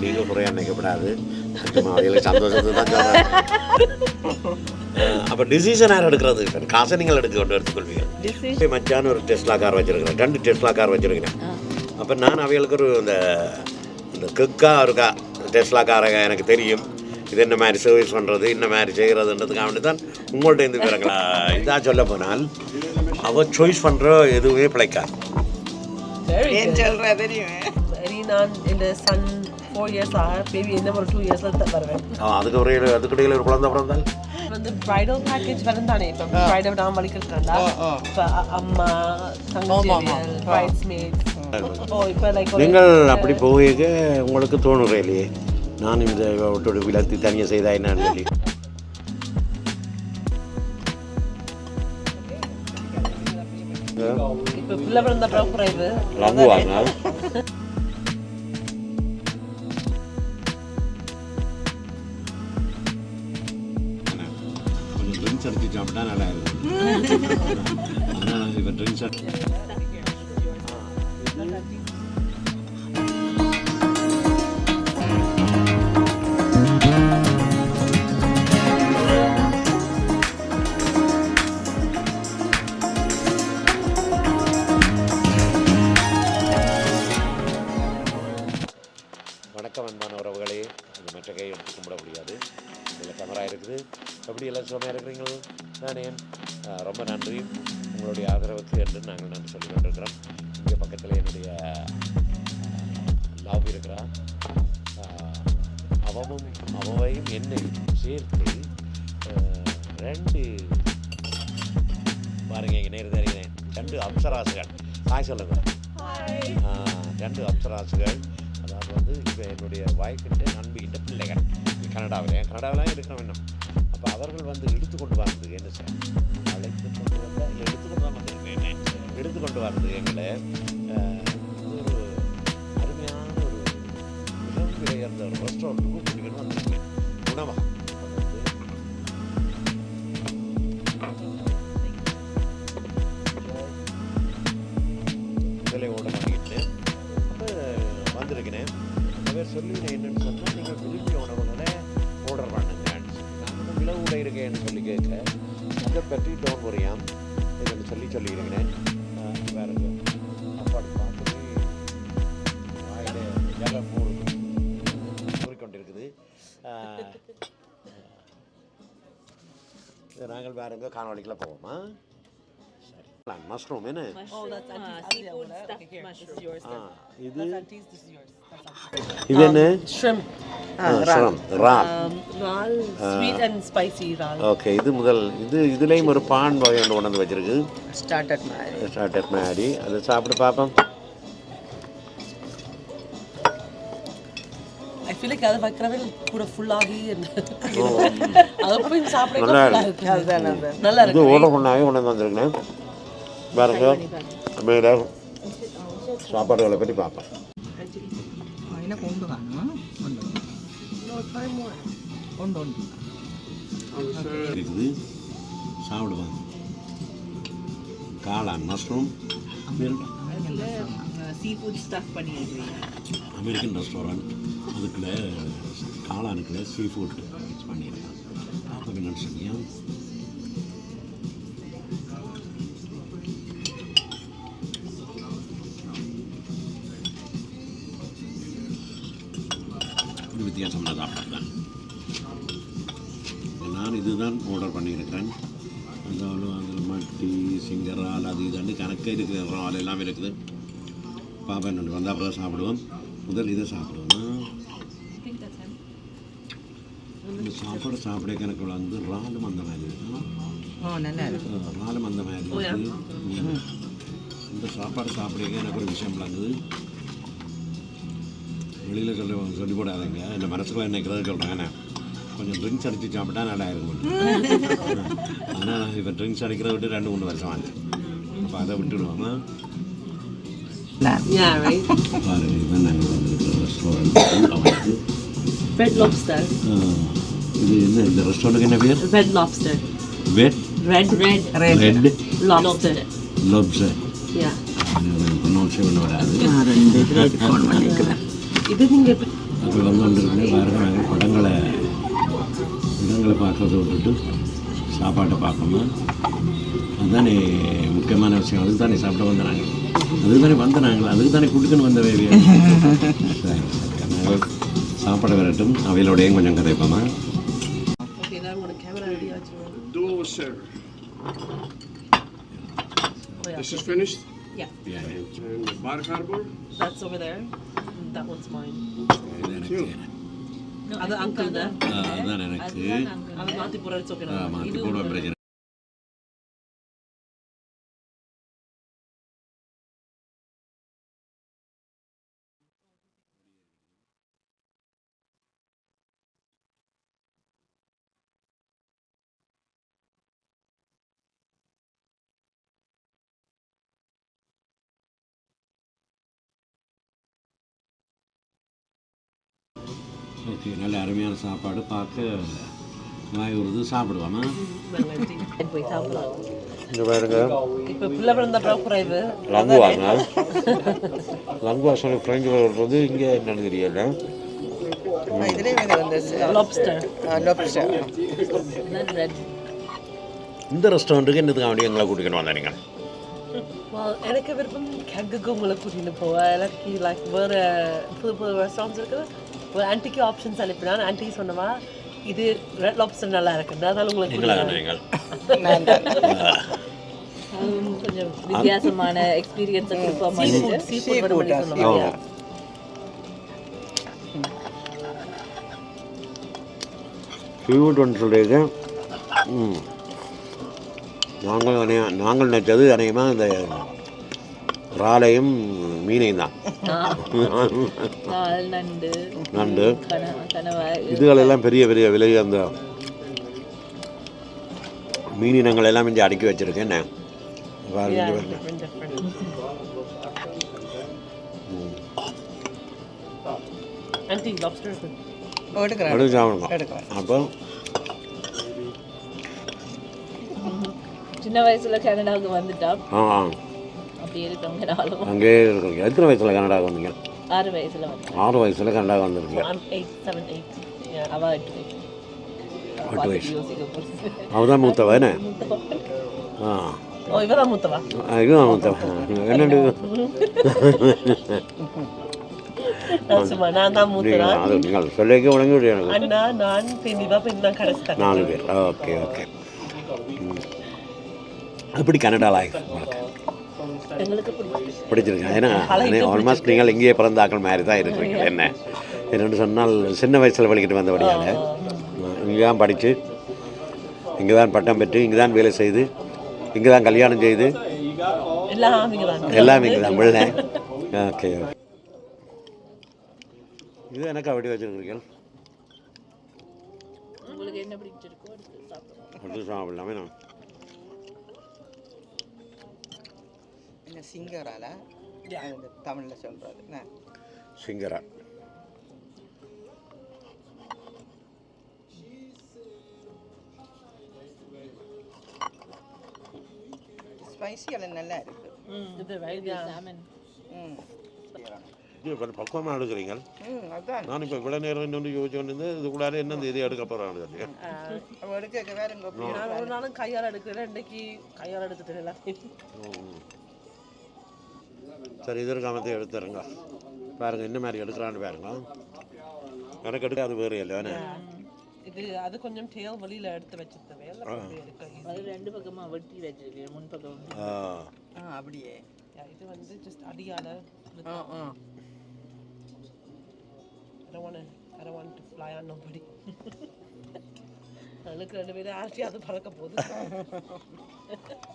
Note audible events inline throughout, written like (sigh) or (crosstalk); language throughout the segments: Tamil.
நீங்க குறையா நினைக்கப்படாது சந்தோஷத்தை தான் அப்போ டிசிஷன் யார் எடுக்கிறது காசை நீங்கள் எடுக்க கொண்டு எடுத்துக்கொள்வீங்க மச்சான் ஒரு டெஸ்லா கார் வச்சிருக்கிறேன் ரெண்டு டெஸ்லா கார் வச்சிருக்கிறேன் அப்போ நான் அவைகளுக்கு ஒரு இந்த இந்த கிக்கா இருக்கா டெஸ்லா காரை எனக்கு தெரியும் இது என்ன மாதிரி சர்வீஸ் பண்ணுறது இந்த மாதிரி செய்கிறதுன்றதுக்காக வேண்டி தான் உங்கள்கிட்ட இருந்து பிறங்களா இதாக சொல்ல போனால் அவ சாய்ஸ் பண்ணுற எதுவுமே பிழைக்காது. சரி நான் இந்த சன் ஃபோர் இயர்ஸ் ஆக பேபி இன்னும் ஒரு டூ இயர்ஸ்ல தான் வருவேன் ஆ, அதுக்கு ஒரு அதுக்கிடையில் ஒரு குழந்தை பிறந்தால்? வந்து பிரைடல் பேக்கேஜ் வருந்தானே இப்போ பிரைடல் நான் வலிக்கிறேன்டா இப்போ அம்மா தங்கச்சி பிரைட்ஸ் நீங்கள் அப்படி போக உங்களுக்கு தோணுற இல்லையே. நான் இந்த விட்டோட விளத்தி தனியாக செய்தா என்னன்னு சொல்லி கொஞ்சம் ட்ரிங்க்ஸ் அடிச்சு சாப்பிட்டா நல்லா இருக்கும். (laughs) இப்போ ட்ரிங்க்ஸ் சுமையாக இருக்கிறீங்களோ uh, ரொம்ப நன்றி. உங்களுடைய ஆதரவுக்கு என்று நாங்கள் நன்றி சொல்லி கொண்டிருக்கிறோம் இங்கே பக்கத்தில் என்னுடைய லாபி இருக்கிறார் அவனும் அவவும் அவவையும் என்னை சேர்த்து ரெண்டு பாருங்க இங்கே நேரம் தெரிகிறேன் ரெண்டு அப்சராசுகள். ஹாய் சொல்லுங்க. ரெண்டு அப்சராசுகள். அதாவது வந்து இப்போ என்னுடைய வாய்க்கிட்ட நண்பிக்கிட்ட பிள்ளைகள். கனடாவில். கனடாவில் இருக்கிறோம் இன்னும். அப்போ அவர்கள் வந்து எடுத்துக்கொண்டு வர்றது என்ன சார்? அழைத்து கொண்டு வந்தால் இல்லை எடுத்து கொண்டு தான் வந்திருக்கேன் எடுத்துக்கொண்டு வர்றது எங்களை ஒரு அருமையான ஒரு மிகவும் விலையர்ந்த ஒரு ரெஸ்டாரண்ட்டுக்கு கூட்டிகிட்டு வந்திருக்கேன் உணவகம் அது வந்து அப்போ வந்திருக்கிறேன் அவர் சொல்லுவேன் என்னன்னு சொன்னால் பற்றி டோன் வரையாம் இதுன்னு சொல்லி சொல்லியிருக்கிறேன். வேறு அப்பாடு பார்த்துட்டு வாயில ஜல இது நாங்கள் வேற எங்கோ காணொலிக்குள்ள போவோமா? மஷ்ரூம் என்ன? இது. இது என்ன? ஓகே இது முதல் இது இதுலேயும் ஒரு பான் வகை ஒன்று கொண்டு வந்து வச்சிருக்கு. ஸ்டார்டட் மாதிரி. அதை சாப்பிட்டு பார்ப்போம். அதை வைக்கிறவே கூட அதை போய் சாப்பிட நல்லா இருக்கு. ஓட பண்ணாவே கொண்டு வந்து வந்திருக்கேன் பாருங்க. மேலே சாப்பாடுகளை பற்றி பார்ப்போம். உண்டு இருக்குது சாப்பிடுவாங்க காளான் மஷ்ரூம் சீ ஃபுட் ஸ்டஃப் பண்ணிடுறீங்க அமெரிக்கன் ரெஸ்டாரண்ட் அதுக்குள்ளே காளானுக்குள்ளே சீ ஃபுட் மிக்ஸ் அப்போ பார்க்க நினச்சிங்க இதுதான் ஆர்டர் பண்ணியிருக்கிறேன். அதாவது அதில் மட்டி சிங்கரால் அது இதுன்னு கணக்கே இருக்குது. இறால் எல்லாம் இருக்குது. பாப்பா என்ன வந்தால் அப்புறம் சாப்பிடுவோம். முதல் இதை சாப்பிடுவோம். இந்த சாப்பாடு சாப்பிட எனக்கு வந்து இறாலும் அந்த மாதிரி இருக்கு. இறாலும் அந்த மாதிரி இருக்கு. ம். இந்த சாப்பாடு சாப்பிட எனக்கு ஒரு விஷயம் விளங்குது வெளியில் சொல்லி சொல்லி போடாதீங்க. இந்த மனசுக்குள்ள நினைக்கிறது சொல்கிறேன் என்ன? கொஞ்சம் ட்ரிங்க்ஸ் அடித்து சாப்பிட்டா நல்லா இருக்கும் ஆனால் இப்போ ட்ரிங்க்ஸ் அடிக்கிறத விட்டு ரெண்டு மூணு வருஷம் ஆச்சு அப்போ அதை விட்டுடுவாங்க Yeah, right? பாருங்க இதுதான் நாங்கள் வந்திருக்கிற ரெஸ்டாரண்ட் Red lobster. இது என்ன இந்த ரெஸ்டாரண்ட்டுக்கு என்ன பேர் Red lobster. வெட் Red, red. Red Lobster. லோப்ஸ் Yeah. ப்ரொனவுன்ஸே பண்ண வராது நான் ரெண்டு இதில் எடுக்கணும் பண்ணிக்கிறேன் இது பார்க்கறத விட்டுட்டு சாப்பாட்டை பார்ப்போமா அதுதானே முக்கியமான விஷயம் அதுக்கு தானே சாப்பிட வந்த நாங்கள் அதுக்கு தானே வந்த நாங்கள் அதுக்கு தானே குடுக்குன்னு வந்த வேவியா நாங்கள் சாப்பாட வரட்டும் அவையிலோடையும் கொஞ்சம் கதைப்போமா yeah. This is finished. Yeah, And the bar harbor. that's over there. That one's mine. இது எனக்கு அது அங்கிள் தான். அதுதான் எனக்கு. அது மாற்றி போடுவேன் பிரச்சனை ஓகே நல்ல அருமையான சாப்பாடு. பார்க்க வாய் உருது சாப்பிடுவாமா? போய் சாப்பிடலாம். இந்த பாருங்க. இப்ப பிள்ளை பிறந்த குறைவு. லங்குவாங்க. லங்குவா சொல்லி ஃப்ரெஞ்சு வர்றது இங்கே என்னன்னு தெரியல. இந்த ரெஸ்டாரண்ட்டுக்கு என்னதுக்கு அவனுக்கு எங்களை கூட்டிக்கணும் வந்தா நீங்கள் எனக்கு விருப்பம் கெக்குக்கு உங்களை கூட்டிட்டு போவ எனக்கு லைக் வேற புது புது ரெஸ்டாரண்ட்ஸ் இருக்குது ஒரு ஆன்டிக்கு ஆப்ஷன்ஸ் அனுப்பினான் ஆன்டி சொன்னவா இது ரெட் லாப்ஸ்டர் நல்லா இருக்கு அதனால உங்களுக்கு கொஞ்சம் வித்தியாசமான எக்ஸ்பீரியன்ஸை கொடுப்போம் சீ ஃபுட் சீ ஃபுட் வர மாதிரி சொன்னவா ஃபீவுட் ஒன்று சொல்லியிருக்க ம். நாங்கள் நாங்கள் நினச்சது அநேகமாக இந்த இறாலையும் மீனையும் தான். நண்டு. இதுகளெல்லாம் பெரிய பெரிய விலை அந்த மீனினங்கள் எல்லாம் இங்கே அடுக்கி வச்சுருக்கேன். என்ன? அப்போ சின்ன வயசுல கனடாவுக்கு வந்துட்டா அப்படியே இருக்கவங்க நாளும் அங்கேயே இருக்கீங்க. எத்தனை வயசில் கனடாவுக்கு வந்தீங்க? ஆறு வயசுல வந்தேன். ஆறு வயசில் கனடாவுக்கு வந்திருக்கீங்க. I'm 8 7 8 yeah அவ எட்டு வயசு. எட்டு வயசு. போச்சு அவதான் மூத்தவ என்ன? ஆ. ஓ இவதான் மூத்தவா? ஆ, இதுதான் மூத்தவ. என்னண்டு நான் சும்மா நான் தான் மூத்தவா? நீங்கள் அது நீங்கள் சொல்லிக்க உடனே விடு எனக்கு. அண்ணா நான் பெண்ணிவா பெண் தான் கடைசி தம்பி. நாலு பேர். Okay okay. எப்படி கனடா லைஃப் பிடிச்சிருக்கு. ஏன்னா ஆல்மோஸ்ட் நீங்கள் இங்கேயே பிறந்தாக்கள் மாதிரி தான் இருக்கிறீங்க (laughs) என்ன? என்னென்னு சொன்னால் சின்ன வயசில் வலிக்கிட்டு வந்தபடியால். இங்கே தான் படித்து இங்கே தான் பட்டம் பெற்று இங்கே தான் வேலை செய்து இங்கே தான் கல்யாணம் செய்து. எல்லாம் இங்க தான் பிள்ளை ஓகே ஓகே. இது எனக்கு அப்படி வச்சுருக்கிறீங்க உங்களுக்கு என்ன பிடிச்சிருக்கோ அடுத்து சாப்பிடலாமே நான். சிங்கரால தமிழில் சொல்கிறது சிங்கரா. ஸ்பைசி எல்லாம் நல்லா இருக்கு. இது இது கொஞ்சம் பக்குவமாக எடுக்கிறீங்க. நான் இப்போ இவ்வளோ நேரம் இன்னொன்று யோசிச்சு கொண்டு இது கூட என்ன இது எடுக்க போகிறான்னு அவள் எடுக்க வேற எங்கே நான் ஒரு நாளும் கையால் எடுக்கிறேன் இன்னைக்கு கையால் எடுத்துட்டேன் எல்லாத்தையும். சரி இது இருக்காமத்தை எடுத்துருங்க. பாருங்க என்ன மாதிரி எடுக்கிறான்னு பாருங்க. எனக்கு எடுக்க அது வேறு இல்லை இது அது கொஞ்சம் டேல் வழியில எடுத்து வச்சிருந்தவே எடுக்க அது ரெண்டு பக்கமா வெட்டி வச்சிருக்கேன் முன் பக்கம். ஆ. ஆ அப்படியே. இது வந்து ஜஸ்ட் அடியால ஆ ஆ. I don't want to I don't want to fly on nobody. (laughs) அதுக்கு ரெண்டு பேரும் ஆச்சு அது பறக்க போகுது. (laughs)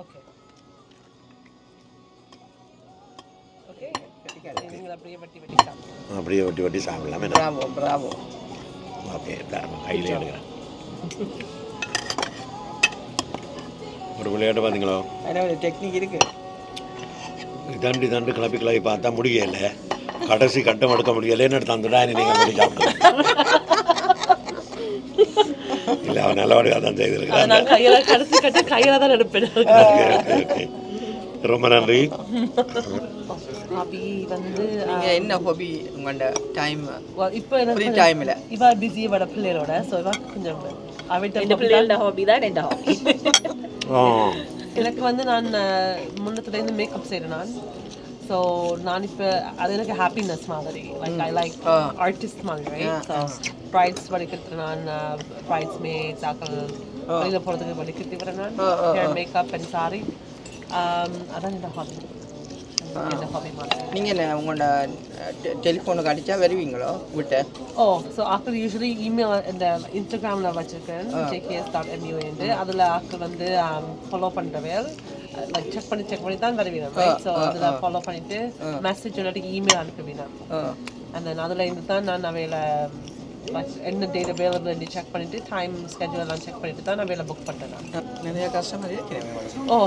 ஓகே அப்படியே வட்டி வட்டி சாப்பிடலாமே. Bravo Bravo. ஓகே கையில் எடுக்கிறேன். ஒரு விளையாட்டு பார்த்தீங்களோ அதில் டெக்னிக் இருக்கு. தண்டு தண்டு கிளப்பி கிளப்பி பார்த்தா முடியல. கடைசி கட்டம் எடுக்க முடியலன்னு தந்துடா நீங்கள் வெட்டி சாப்பிடுங்க நல்லபடியாக தான் அதை செய்திருக்கிறேன் நான் கையில கடைசி கட்ட கையில தான் எடுப்பேன். ரொம்ப நன்றி. ஹாபி வந்து என்ன ஹாபி உங்களோட டைம் இப்போ எனக்கு ஃப்ரீ டைம்ல இவ பிஸி இவட பிள்ளைகளோட ஸோ இவ கொஞ்சம் அவிட்ட பிள்ளைகளோட ஹாபி தான் என் ஹாபி ஆ. எனக்கு வந்து நான் முன்னத்துலேருந்து மேக்கப் செய்கிறேன் நான். ஸோ நான் இப்போ அது எனக்கு ஹாப்பினஸ் மாதிரி. லைக் ஐ லைக் ஆர்டிஸ்ட் மாதிரி ப்ரைட்ஸ் வடிக்கிறது நான் ப்ரைட்ஸ் மேட்ஸ் ஆக்கள் வெளியில் போகிறதுக்கு வடிக்கிறது வரேன் நான் மேக்கப் அண்ட் சாரி அதான் என்னோட ஹாபி என்னோட ஹாபி மாதிரி. நீங்க என்ன உங்களோட டெலிஃபோனுக்கு அடிச்சா வருவீங்களோ விட்டு? ஓ ஸோ ஆக்கள் யூஸ்வலி இமெயில் இந்த இன்ஸ்டாகிராமில் வச்சுருக்கேன் ஜேகேஎஸ் டாட் எம்யூஎன்ட்டு அதில் ஆக்கள் வந்து ஃபாலோ பண்ணுறவேல் லைக் செக் பண்ணி செக் பண்ணி தான் வருவீங்க ஸோ அதில் ஃபாலோ பண்ணிட்டு மெசேஜ் இல்லாட்டி இமெயில் அனுப்புவீங்க அண்ட் தென் அதில் இருந்து தான் நான் அவையில் என்ன டேட் அவைலபிள் செக் பண்ணிட்டு டைம் ஸ்கெட்யூல் எல்லாம் செக் பண்ணிட்டு தான் நான் வேலை புக் பண்ணுறேன் நிறைய customer oh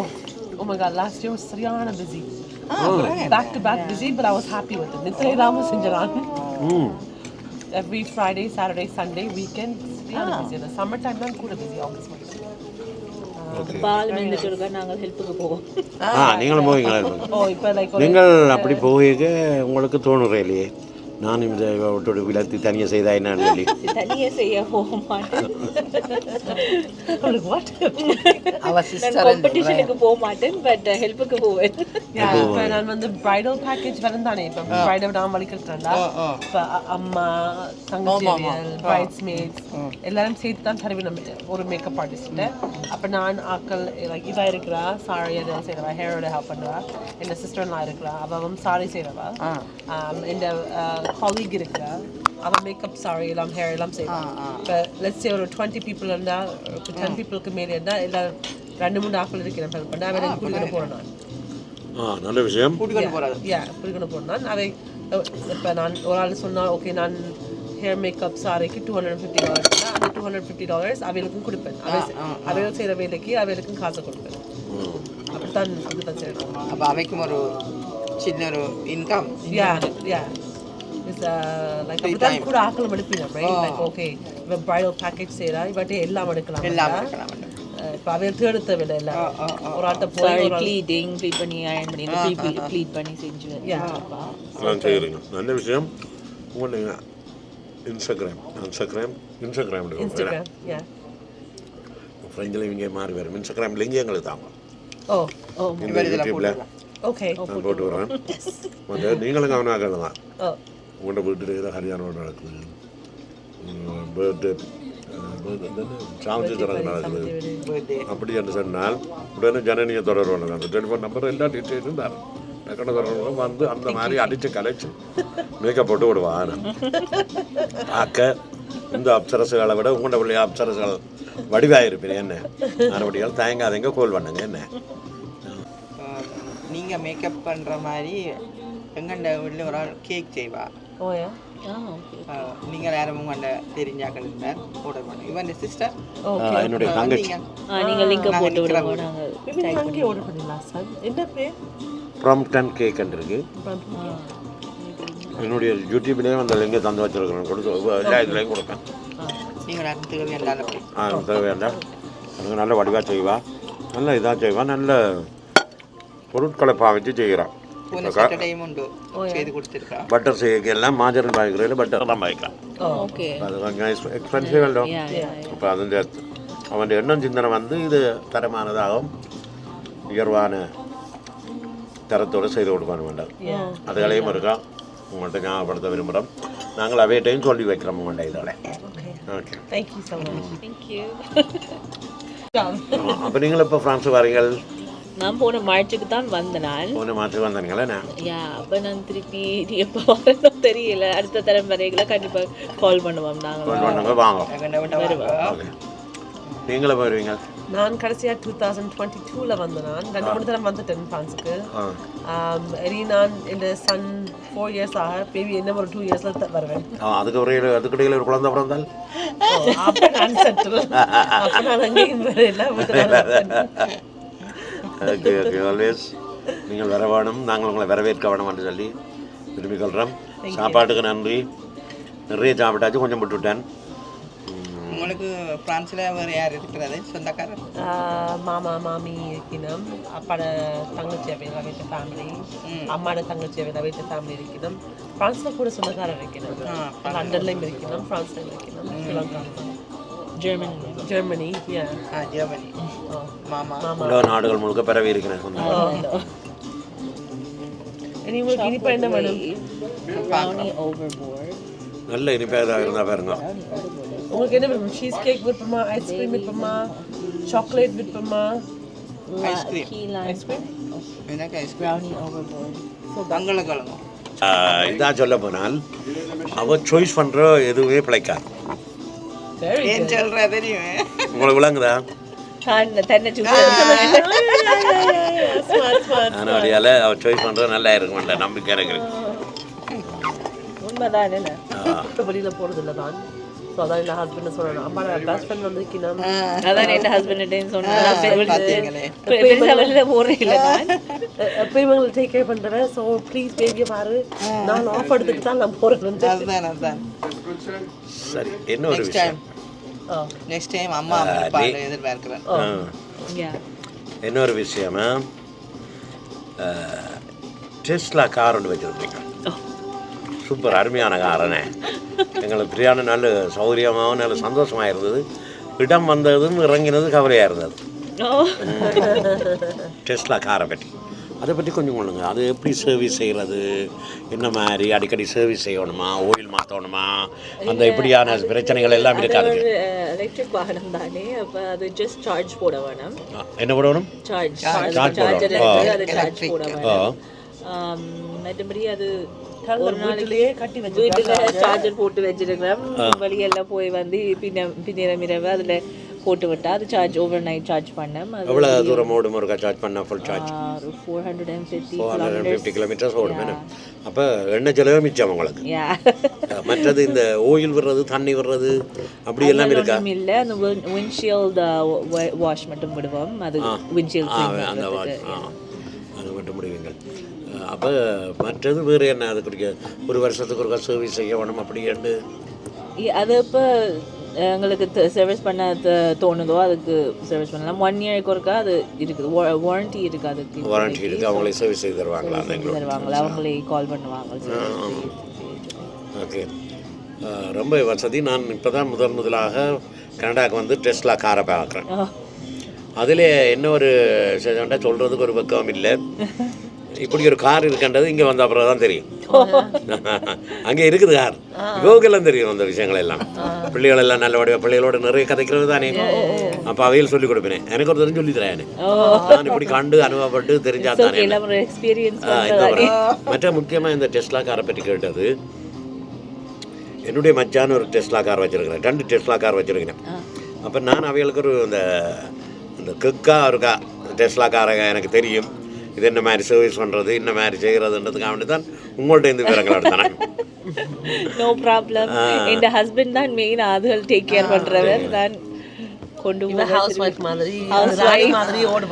oh my god last year was சரியான busy. back to back busy but I was happy with it. நித்திரை இல்லாமல் செஞ்சேன் நான் ம். Every Friday, Saturday, Sunday, weekend. சரியான busy. அந்த summer time தான் கூட busy ஆகஸ்ட் மட்டும். பால் மெல்லுக்கு இருக்கா நாங்கள் ஹெல்ப்புக்கு போவோம். ஆ நீங்களும் போவீங்களா நீங்கள் அப்படி போவீங்க உங்களுக்கு தோணுறே இல்லையே? நானும் இதை விட்டு விளத்தி தனியாக செய்தா என்னன்னு சொல்லி. தனியே செய்ய போக மாட்டேன்? அவ சிஸ்டர் காம்படிஷனுக்கு போக மாட்டேன் பட் ஹெல்ப்புக்கு போவேன். Yeah, இப்போ நான் வந்து bridal package வரேன் தானே இப்போ bridal நான் வலிக்கிறேன்டா இப்போ அம்மா தங்கச்சி bridesmaids எல்லாரும் சேர்த்து தான் தருவேன் நம்ம ஒரு மேக்கப் ஆர்டிஸ்ட்டு அப்போ நான் ஆக்கள் லைக் இதாக இருக்கிறா சாரி அதை செய்கிறவா ஹேரோட ஹெல்ப் பண்ணுவா. என் சிஸ்டர்லாம் இருக்கிறா அவன் சாரி செய்கிறவா என் காலீக் இருக்கிறா. அவன் மேக்கப் சாரி எல்லாம் ஹேர் எல்லாம் செய்வான் இப்போ லெட்ஸ் ஒரு டுவெண்ட்டி பீப்புள் இருந்தால் டென் பீப்புளுக்கு மேலே இருந்தால் எல்லாம் ரெண்டு மூணு ஆக்கள் இருக்கிறேன் ஹெல்ப் பண்ண அவன் கூட்டிகிட்டு போகிறேன் நான் நல்ல விஷயம். புரிக்கணும் போனால் அவை இப்போ நான் ஒரு ஆள் சொன்னால் ஓகே நான் ஹேர் மேக்கப் சாரிக்கு டூ ஹண்ட்ரட் ஃபிஃப்டி டாலர்ஸ்னா அந்த டூ ஹண்ட்ரட் ஃபிஃப்டி டாலர்ஸ் அவைகளுக்கும் கொடுப்பேன். அவை அவைகள் செய்கிற வேலைக்கு அவைகளுக்கும் காசு கொடுப்பேன். அப்படித்தான் அப்படித்தான் செய்யணும். அப்ப அவைக்கும் ஒரு சின்ன ஒரு இன்கம் யா யா லைக் அப்படித்தான் கூட ஆக்கள் எடுப்பினோம் ரைட் லைக் ஓகே இப்போ ப்ரைடல் பேக்கேஜ் செய்கிறா இவாட்டி எல்லாம் எடுக்கலாம் எல்லாம் இருக்கலாம் இப்போ அவைகள் தேட தேவையில்லை எல்லாம் ஒரு ஆள்கிட்ட போய் சாரி ஒரு ஆள் ப்ளீட்டிங் ப்ளீட் பண்ணி அயன் பண்ணி ப்ளீட் பண்ணி செஞ்சுவேன் யா அதான் செய்கிறீங்க நல்ல விஷயம். உங்களுடைய Instagram Instagram Instagram Instagram yeah ஃப்ரெஞ்சில் இங்கே மாறி வரும். இன்ஸ்டாகிராமில் இங்கே எங்களுக்கு தாங்க. ஓ. ஓ இந்த யூடியூப்பில் ஓகே நான் போட்டு வரேன் மற்ற நீங்களும் ஓ. உங்களோட வீட்டில் ஏதோ ஹரியானோட நடக்குது. பர்த்டே சாந்தி சடங்கு நடக்குது. அப்படி என்று சொன்னால் உடனே ஜனனியை தொடர்பு அந்த டெலிஃபோன் நம்பர் எல்லா டீட்டெயிலும் தரும். டக்குனு தொடர்பு வந்து அந்த மாதிரி அடித்து கலைச்சு மேக்கப் போட்டு விடுவான் பார்க்க இந்த அப்சரசுகளை விட உங்களோட பிள்ளை அப்சரசுகள் வடிவாக என்ன? மறுபடியும் தயங்காதீங்க கோல் பண்ணுங்க. என்ன? நீங்கள் மேக்கப் பண்ணுற மாதிரி எங்கண்ட வீட்டில் ஒரு ஆள் கேக் செய்வா. ஓ யா? ஆ ஓகே ஆஹ் நீங்க யாரும் உங்கண்ட தெரிஞ்சாக்கள் இருந்தார் ஆர்டர் பண்ணி இவன் சிஸ்டர் ஆ, என்னுடைய தங்கச்சி. ஆ நீங்கள் லிங்கை போட்டு விடுங்க அங்கேயே order பண்ணி last time. என்ன பேர்? ப்ராம்ப்டன் கேக் இருக்கு. என்னுடைய யூடியூப்லேயே அந்த லிங்கை தந்து வச்சிருக்கிறேன். கொடுத்து எல்லா இதுலேயும் கொடுப்பேன். நீங்கள் ஆ தேவையாண்டா எனக்கு நல்ல வடிவாக செய்வா. நல்ல இதாக செய்வா. நல்ல பொருட்களை பாவிச்சு செய்கிறான் போன சாட்டர்டேயும் உண்டு செய்து கொடுத்துருக்கா பட்டர் செய்ய எல்லாம் மாஜரன் பாய்க்கிறதுல பட்டர் தான் பாய்க்கலாம் ஓகே அது கொஞ்சம் எக்ஸ்பென்சிவ் அல்லோ யா யா இப்போ അതിൻ്റെ அவன் எண்ணம் சிந்தனை வந்து இது தரமானதாகவும் உயர்வான தரத்தோடு செய்து கொடுக்கணும் வேண்டாம் அதுகளையும் இருக்கா உங்கள்கிட்ட ஞாபகப்படுத்த விரும்புகிறோம் நாங்கள் அவையிட்டையும் சொல்லி வைக்கிறோம் உங்கள்கிட்ட இதில் okay Thank you so much. Thank you அப்போ நீங்கள் இப்போ ஃப்ரான்ஸ் வரீங்கள் நான் போன மார்ச்சுக்கு தான் வந்தேன் நான் போன வந்தீங்களே நான் யா அப்போ நான் திருப்பி இது எப்போ வரணும் தெரியல. அடுத்த தலைமுறைகளை கண்டிப்பாக கால் பண்ணுவோம் நாங்கள் கொண்டு வந்தவங்க வாங்க. ஓகே. நீங்களும் வருவீங்க? நான் கடைசியாக டூ தௌசண்ட் டுவெண்ட்டி டூவில் வந்தேன் நான் ரெண்டு மூணு தடவை வந்துட்டேன் ஃப்ரான்ஸுக்கு. இனி நான் இந்த சன் ஃபோர் இயர்ஸ் ஆக பேபி என்ன ஒரு டூ இயர்ஸில் வருவேன். அதுக்கு ஒரு அதுக்கிடையில் ஒரு குழந்தை பிறந்தால்? அப்போ நான் செட்டில் அப்போ நான் அங்கேயும் ஓகே (laughs) ஆல்வேஸ் நீங்கள் வர வேணும் நாங்கள் உங்களை வரவேற்க வேணும் என்று சொல்லி விரும்பிக் கொள்கிறோம் சாப்பாட்டுக்கு நன்றி. நிறைய சாப்பிட்டாச்சு கொஞ்சம் விட்டுவிட்டேன் உங்களுக்கு பிரான்ஸில் வேறு யார் இருக்கிறது சொந்தக்காரர்? மாமா மாமி இருக்கணும் அப்பாட தங்கச்சி அவையில் வீட்டு ஃபேமிலி அம்மாட தங்கச்சி அவையில் வீட்டு ஃபேமிலி இருக்கணும் ஃப்ரான்ஸில் கூட சொந்தக்காரர் இருக்கணும் லண்டன்லையும் இருக்கணும் ஃப்ரான்ஸ்லையும் இருக்கணும் ஸ்ரீலங்கா. German Germany Germany. உலக நாடுகள் முழுக்க பரவி இனி உங்களுக்கு இனிப்பா என்ன வேணும்? நல்ல இனிப்பாக இருந்தால் பாருங்க. உங்களுக்கு என்ன விருப்பம் சீஸ் கேக் விருப்பமா ஐஸ்கிரீம் விருப்பமா சாக்லேட் விருப்பமா ice cream lime ice cream எனக்கு இதான் சொல்ல போனால் அவ சாய்ஸ் பண்ணுற எதுவுமே பிழைக்காது. உங்களுக்கு விளங்குதா? தன்னை அதனால அவ சாய்ஸ் பண்ணுறது நல்லா இருக்க மாட்டேன் நம்பிக்கை எனக்கு. உண்மைதான் என்ன. வெளியில் போகிறது இல்லை தான் ஸோ அதான் என் ஹஸ்பண்ட் சொல்லணும் அம்மா பெஸ்ட் ஃப்ரெண்ட் வந்திருக்கணும் அதான் என் ஹஸ்பண்ட் சொன்னேன். இல்லை நான். எங்களை டேக் கேர் பண்ணுறேன் ஸோ ப்ளீஸ் பேபியை பாரு. நான் ஆஃப் எடுத்துட்டு தான் நான் போகிறேன் சரி என்ன ஒரு விஷயம். நெக்ஸ்ட் டைம் அம்மா எதிர்பார்க்கிறேன். இன்னொரு விஷயமா டெஸ்லா கார் ஒன்று வச்சுருப்பீங்க சூப்பர் அருமையான காரனே. எங்களுக்கு பிரியாணி நல்ல சௌகரியமாகவும் நல்ல சந்தோஷமாக இருந்தது. இடம் வந்ததும் இறங்கினது கவலையாக இருந்தது. டெஸ்லா காரை பற்றி. அதை பற்றி கொஞ்சம் சொல்லுங்க. அது எப்படி சர்வீஸ் செய்கிறது என்ன மாதிரி அடிக்கடி சர்வீஸ் செய்யணுமா? ஓயில் மாற்றணுமா அந்த இப்படியான பிரச்சனைகள் எல்லாம் இருக்காது. எலக்ட்ரிக் வாகனம் தானே. அப்ப அது ஜஸ்ட் சார்ஜ் போட வேணும். என்ன போடணும்? சார்ஜ் Charge சார்ஜர் போடணும். அது சார்ஜ் போட வேணும். மற்றபடி அது ஒரு நாளைக்கு வீட்டிலேயே கட்டி வச்சு வீட்டுல சார்ஜர் போட்டு வச்சிருக்கிறோம் வெளியெல்லாம் போய் வந்து பின்ன பின்னிரம் இரவு அதுல போட்டு விட்டா அது சார்ஜ் ஓவர் நைட் சார்ஜ் பண்ணேன் எவ்வளோ தூரம் ஓடும் ஒருக்கா சார்ஜ் பண்ணால் ஃபுல் சார்ஜ் ஒரு four hundred and fifty four hundred and fifty kilometres ஓடும் வேணும் அப்போ எண்ணெய் செலவு மிச்சம் உங்களுக்கு. மற்றது இந்த ஓயில் விடுறது தண்ணி விடுறது அப்படி எல்லாம் இருக்கா? இல்லை அந்த விண்ட்ஷீல்ட் வாஷ் மட்டும் விடுவோம். அது விண்ட்ஷீல்ட் அந்த ஆ. அது மட்டும் முடிவீங்க அப்போ மற்றது வேறு என்ன? அது குடிக்க ஒரு வருஷத்துக்கு ஒரு சர்வீஸ் செய்ய வேணும் அப்படின்ட்டு அது இப்போ எங்களுக்கு சர்வீஸ் பண்ண தோணுதோ அதுக்கு சர்வீஸ் பண்ணலாம். ஒன் இயருக்கு ஒருக்கா அது இருக்குது. வாரண்டி இருக்குது அதுக்கு. வாரண்டி இருக்குது அவங்களே சர்வீஸ் செய்து தருவாங்களா? தருவாங்களா? அவங்களே கால் பண்ணுவாங்க. ஓகே ரொம்ப வசதி. நான் இப்போ தான் முதல் முதலாக கனடாக்கு வந்து டெஸ்லா காரை பார்க்குறேன். அதில் என்ன ஒரு சொல்கிறதுக்கு ஒரு பக்கம் இல்லை. (laughs) இப்படி ஒரு கார் இருக்கின்றது இங்கே வந்த அப்புறம் தான் தெரியும். அங்கே இருக்குது கார். இவங்கெல்லாம் தெரியும் அந்த விஷயங்கள் எல்லாம் பிள்ளைகள் எல்லாம் நல்ல வடிவ பிள்ளைகளோட நிறைய கதைக்கிறது தானே? அப்போ அவையில் சொல்லி கொடுப்பேன். எனக்கு ஒரு தரம் சொல்லி தரேன் நான் இப்படி கண்டு அனுபவப்பட்டு தெரிஞ்சா தானே. மற்ற முக்கியமாக இந்த டெஸ்லா காரை பற்றி கேட்டது என்னுடைய மச்சான் ஒரு டெஸ்லா கார் வச்சிருக்கிறேன் ரெண்டு டெஸ்லா கார் வச்சிருக்கிறேன். அப்போ நான் அவைகளுக்கு ஒரு இந்த இந்த கிக்கா இருக்கா டெஸ்லா காரை எனக்கு தெரியும். இது என்ன மாதிரி சர்வீஸ் பண்ணுறது என்ன மாதிரி செய்கிறதுன்றதுக்காக வேண்டி தான் உங்கள்கிட்ட இருந்து விவரங்கள் எடுத்தேன் நோ ப்ராப்ளம் என் ஹஸ்பண்ட் தான் மெயின் அதுகள் டேக் கேர் பண்றவர். நான் கொண்டு ஹவுஸ் ஒய்ஃப் மாதிரி (laughs) ராணி wife. மாதிரி ஓடு (laughs)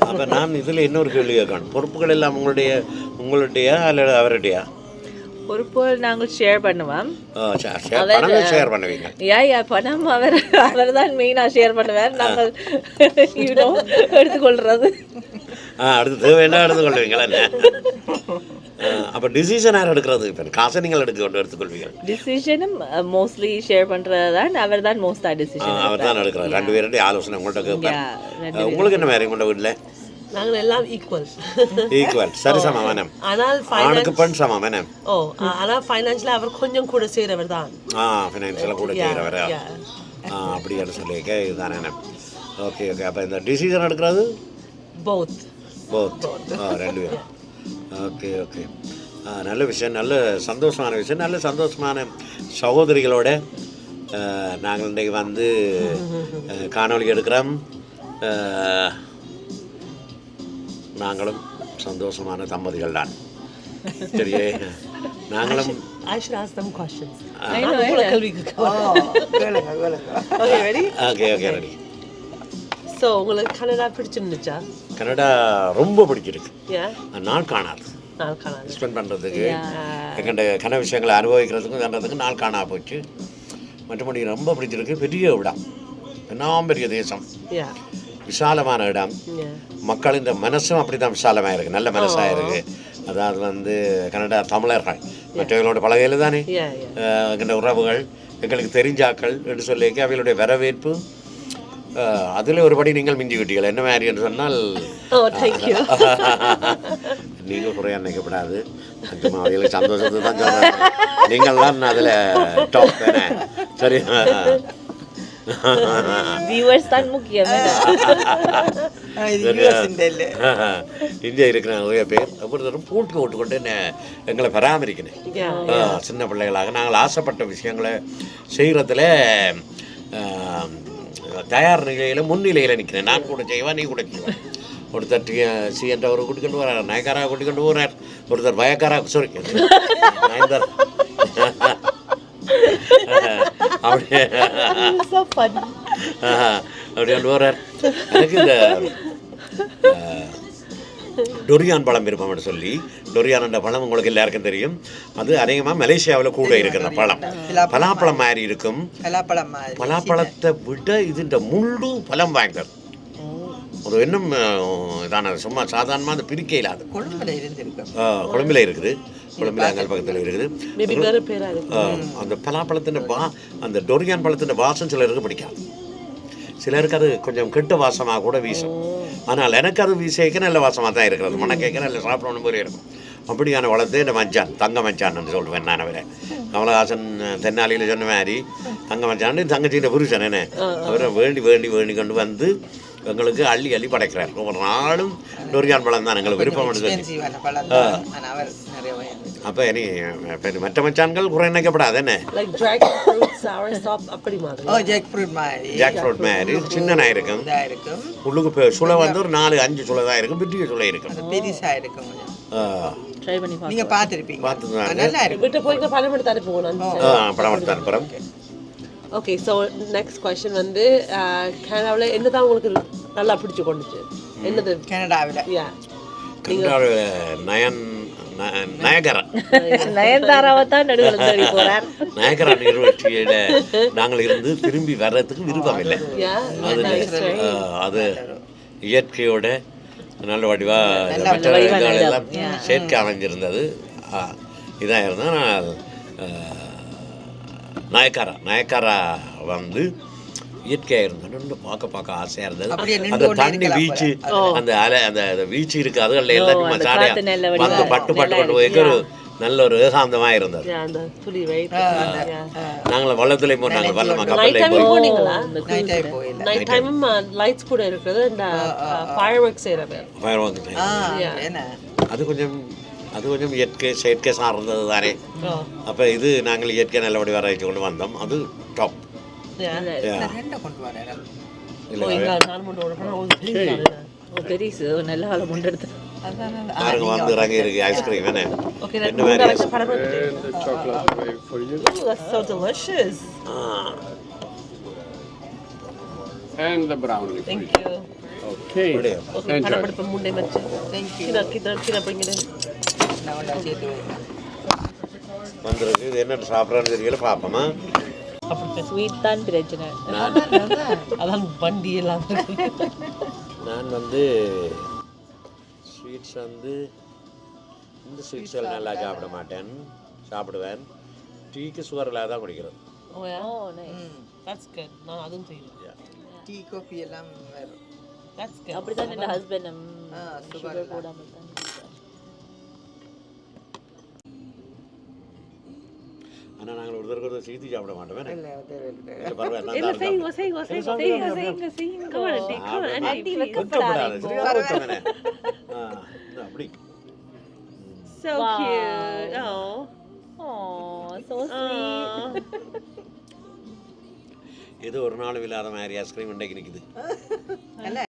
அப்போ நான் இதில் இன்னொரு கேள்வி கேட்கணும். பொறுப்புகள் எல்லாம் உங்களுடைய உங்களுடையா அல்லது அவருடையா? பொறுப்பு நாங்கள் ஷேர் பண்ணுவோம். ஷேர் பண்ணுவீங்க. யா யா பணம் அவர் அவர் தான் மெயினாக ஷேர் பண்ணுவார். நாங்கள் யூனோ எடுத்துக்கொள்றது. ஆ அடுத்து தேவைன்னா எடுத்துக்கொள்வீங்களா அப்போ டிசிஷன் யார் எடுக்கிறது? இப்போ காசை நீங்கள் எடுத்து கொண்டு எடுத்துக்கொள்வீங்க. டிசிஷனும் மோஸ்ட்லி ஷேர் பண்றது தான் அவர் தான் மோஸ்டா டிசிஷன் அவர் தான் எடுக்கிறார். ரெண்டு பேருடைய ஆலோசனை உங்கள்கிட்ட ஆ, உங்களுக்கு என்ன மாதிரி உங்களோட வீட்டில் நாங்கள் எல்லாம் ஈக்குவல் ஈக்குவல் சரி சமமானம் ஆனால் ஆணுக்கு பெண் சமமானம் ஓ ஆனால் ஃபைனான்ஷியலாக அவர் கொஞ்சம் கூட செய்கிறவர் தான். ஆ ஃபினான்ஷியலாக கூட செய்கிறவரா. ஆ அப்படின்னு சொல்லியிருக்க இதுதானே ஓகே ஓகே அப்போ இந்த டிசிஷன் எடுக்கிறது? போத் போத் ஆ ரெண்டு பேரும். ஓகே ஓகே நல்ல விஷயம் நல்ல சந்தோஷமான விஷயம் நல்ல சந்தோஷமான சகோதரிகளோட நாங்கள் இன்றைக்கு வந்து ஆ, காணொளி எடுக்கிறோம். நாங்களும் சந்தோஷமான தம்பதிகள் தான் சரியே? நாங்களும் I should ask them questions. I know, நான் கூட I know. கேள்வி கேட்கவா? கேளுங்க கேளுங்க. Okay, ready? Okay okay ready So, உங்களுக்கு கனடா பிடிச்சிருந்துச்சா? கனடா ரொம்ப பிடிச்சிருக்கு. Yeah? நான் காணாது. நாள் காணாது. ஸ்பெண்ட் பண்ணுறதுக்கு கன விஷயங்களை அனுபவிக்கிறதுக்கும் பண்ணுறதுக்கு நாள் காணா போச்சு. மற்றபடி ரொம்ப பிடிச்சிருக்கு பெரிய இடம் எல்லாம் பெரிய தேசம். விசாலமான இடம். மக்களின் மனசும் அப்படி தான் விசாலமாக இருக்குது நல்ல மனசாக இருக்குது அதாவது வந்து கனடா தமிழர்கள். மற்றவர்களோட பழகையில் தானே? உறவுகள் எங்களுக்கு தெரிஞ்சாக்கள் என்று சொல்லிக்க அவைகளுடைய வரவேற்பு அதில் ஒருபடி நீங்கள் மிஞ்சி விட்டீர்கள். என்ன மாதிரி என்று சொன்னால் தேங்க்யூ (laughs) நீங்கள் குறையா நினைக்கப்படாது கொஞ்சம் அவைகளுக்கு சந்தோஷத்தை தான் சொல்கிறேன் நீங்கள் தான் அதில் டாப் தானே சரி வியூவர்ஸ் தான் முக்கியம் இந்தியா இருக்கிற நிறைய பேர் ஒவ்வொருத்தரும் போட்டு விட்டுக்கொண்டு என்ன எங்களை பராமரிக்கணும். சின்ன பிள்ளைகளாக நாங்கள் ஆசைப்பட்ட விஷயங்களை செய்கிறதுல தயார் நிலையில் முன்னிலையில் நிற்கிறேன் நான் கூட செய்வேன் நீ கூட செய்வேன். ஒருத்தர் சிஎன்ட்ட ஒரு கூட்டிக்கொண்டு வரார் நயக்காரா கூட்டிக்கொண்டு போகிறார் ஒருத்தர் பயக்காரா சாரி (laughs) நயன்தார். (laughs) அப்படியே? So funny. ஆஹா, அப்படி கொண்டு போகிறார் எனக்கு இந்த டொரியான் பழம் விருப்பம்னு சொல்லி டொரியான் என்ற பழம் உங்களுக்கு எல்லாருக்கும் தெரியும். அது அதிகமாக மலேசியாவில் கூட இருக்கிற பழம். பலாப்பழம் மாதிரி இருக்கும். பலாப்பழம் மாதிரி பலாப்பழத்தை விட இதுன்ற முள்ளு பழம் வாய்ந்தது. ஒரு இன்னும் இதான சும்மா சாதாரணமாக அந்த பிரிக்கையில் அது. கொழும்புல இருந்திருக்கும் ஆஹ், கொழும்பில் இருக்குது. கொழும்பில் அங்கே பக்கத்தில் இருக்குது. அந்த பலாப்பழத்தின் வா அந்த டொரியான் பழத்தின் வாசம் சிலருக்கு பிடிக்காது சிலருக்கு அது கொஞ்சம் கெட்ட வாசமாக கூட வீசும். ஆனால் எனக்கு அது வீசிக்க நல்ல வாசமாக தான் இருக்கிறது. மணக்கேக்க நல்ல சாப்பிடணும் போல இருக்கும். அப்படியான வளர்த்து இந்த மச்சான் தங்க மச்சான்னு சொல்லுவேன் நான் அவரை. கமலஹாசன் தென்னாலியில் சொன்ன மாதிரி தங்க மச்சான் தங்கச்சியின் புருஷன் என்ன? அவரை வேண்டி வேண்டி வேண்டி கொண்டு வந்து எங்களுக்கு அள்ளி அள்ளி படைக்கிறார். ஒவ்வொரு நாளும் டொரியான் பழம் தான் எங்களுக்கு விருப்பம் பழம் அப்போ இனி மற்ற மச்சான்கள் குறை நினைக்கப்படாது என்ன? ஜாக் ஃப்ரூட் மாதிரி. ஜாக் ஃப்ரூட் மாதிரி. சின்னனா இருக்கும். உள்ளுக்கு சுளை வந்து ஒரு நாலு அஞ்சு சுளை தான் இருக்கும். பெரிய சுளை இருக்கும். அது பெருசா இருக்கும் ட்ரை பண்ணி நீங்க பார்த்துருப்பீங்க. பார்த்துதான். நல்லா இருக்கும். விட்டு போய் பணம் எடுத்து அனுப்புவோம். படம் எடுத்து அனுப்புகிறோம் ஓகே ஸோ நெக்ஸ்ட் கொஸ்டின் வந்து கனடாவில் என்ன தான் உங்களுக்கு நல்லா பிடிச்சு கொண்டுச்சு? என்னது? கனடாவில். யா கனடாவில் நயன் ந- நயகரா. (laughs) நயன்தாராவை தான் நடுவில் தேடி போறார். நயகரா நீர்வீழ்ச்சியில நாங்கள் இருந்து திரும்பி வர்றதுக்கு விருப்பம் இல்லை அது அது இயற்கையோட நல்ல வடிவா நல்ல மற்ற இதுகள் எல்லாம் சேர்க்கை அமைஞ்சிருந்தது இதாக இருந்தால் நயக்காரா நயக்காரா வந்து இயற்கையாக இருந்தது பார்க்க பார்க்க ஆசையாக இருந்தது. அந்த தண்ணி வீச்சு அந்த அலை அந்த வீச்சு இருக்கு அதுகளில் நல்ல வடிவா வந்து பட்டு பட்டு பட்டு ஒரு நல்ல ஒரு ஏகாந்தமாக இருந்தது. நாங்கள் வள்ளத்துல போனாங்க வல்லமா நைட் கப்பலில் டைம் போய். போனீங்களா? நைட் டைம் லைட்ஸ் கூட இருக்குது இந்த ஃபயர் ஒர்க் செய்கிறது fireworks time. ஆ என்ன? அது கொஞ்சம் அது கொஞ்சம் இயற்கை செயற்கை சார்ந்தது தானே. அப்போ இது நாங்கள் இயற்கை நல்லபடி வர வச்சு கொண்டு வந்தோம். அது டாப் (laughs) பாருங்க வந்து இறங்கி இருக்கு ஐஸ்கிரீம் என்ன? என்ன மாதிரி And the brownie Thank you. Okay. Okay, வந்திருக்கு. இது என்ன சாப்பிட்றான்னு தெரியல. பார்ப்போமா? அப்படி ஸ்வீட் தான் பிரச்சனை. அதான் வண்டி எல்லாம் நான் வந்து ஸ்வீட்ஸ் வந்து இந்த ஸ்வீட்ஸ் எல்லாம் நல்லா சாப்பிட மாட்டேன். சாப்பிடுவேன். டீக்கு சுகர் இல்லாத தான் குடிக்கிறது. Oh yeah? Oh nice that's good நான் அதுவும் செய்யறேன் டீ காஃபி எல்லாம் வரும் தட்ஸ் குட் அப்படிதான் என் ஹஸ்பண்ட் சுகர். போடாமல் தான் auntie please. வெட்கப்படாத, சரியா வெட்கமே. ஆ, இந்த அப்படி. So cute. Oh Aw, so sweet. ஏதோ ஒரு நாளும் இல்லாத மாதிரி ஐஸ்கிரீம் இன்றைக்கு நிற்குது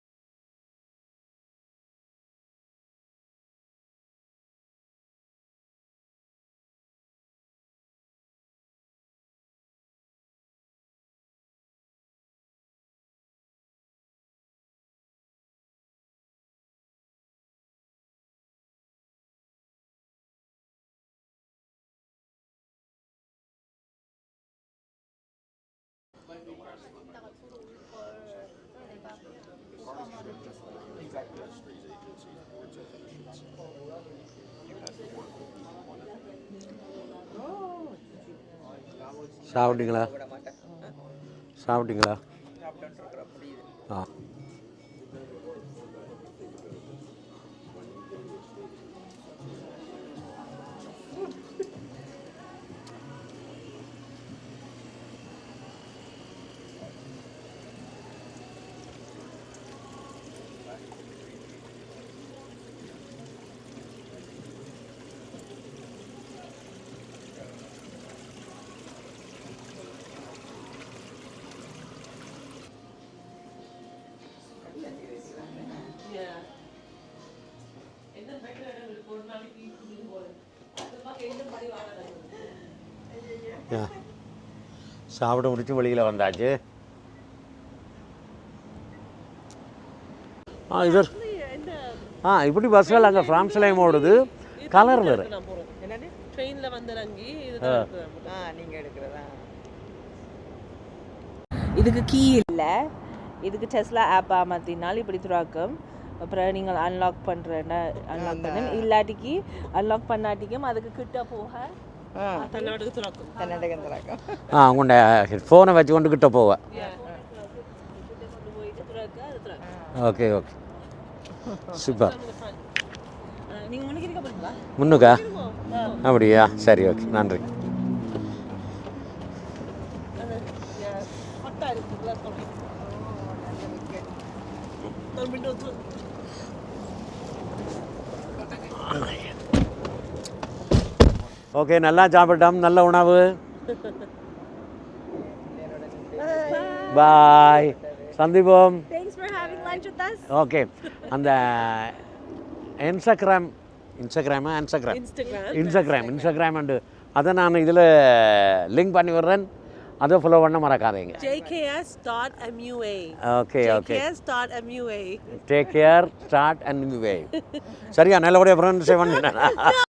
சாப்பிட்டீங்களா? சாப்பிட்டீங்களா? ஆ. சாப்பிட முடிச்சு வெளியில் வந்தாச்சு. ஆ இது ஆ இப்படி பஸ்ஸில் அங்கே ஃப்ரான்ஸ்லேயும் ஓடுது. கலர் வேறு. ட்ரெயினில் வந்து இறங்கி நீங்கள் எடுக்கிறதா? இதுக்கு கீ இல்லை. இதுக்கு டெஸ்லா ஆப் மாற்றினால் இப்படி துறாக்கும். அப்புறம் நீங்கள் அன்லாக் பண்ணுறேன்னா அன்லாக் பண்ணு. இல்லாட்டிக்கு அன்லாக் பண்ணாட்டிக்கும் அதுக்கு கிட்ட போக ஆ தன்னோட துறக்கும் கர்நாடகம் திறக்கம் ஆ உங்கள்ட ஃபோனை வச்சு கொண்டு கிட்ட போவேன் கொண்டு போயிட்டு துறக்க அது துறக்கும் ஓகே ஓகே சூப்பர் நீங்கள் முன்னுக்கு இருக்க போறீங்களா முன்னுக்கா அப்படியா சரி ஓகே நன்றி ஹாட்டாக இருக்குதுல சொல்கிறேன் ஒரு மினிட் ஓகே நல்லா சாப்பிட்டோம். நல்ல உணவு. பாய். சந்திப்போம். ஓகே. அந்த இன்ஸ்டாகிராம் இன்ஸ்டாகிராமா இன்ஸ்டாகிராம் இன்ஸ்டாகிராம் இன்ஸ்டாகிராம் அண்டு அதை நான் இதில் லிங்க் பண்ணி விடுறேன். அதை ஃபாலோ பண்ண மறக்காதீங்க. Jks.mua okay okay jks.mua take care start அண்ட் வே சரியா நல்லபடியாக ஃப்ரெண்ட்ஸே பண்ணேன்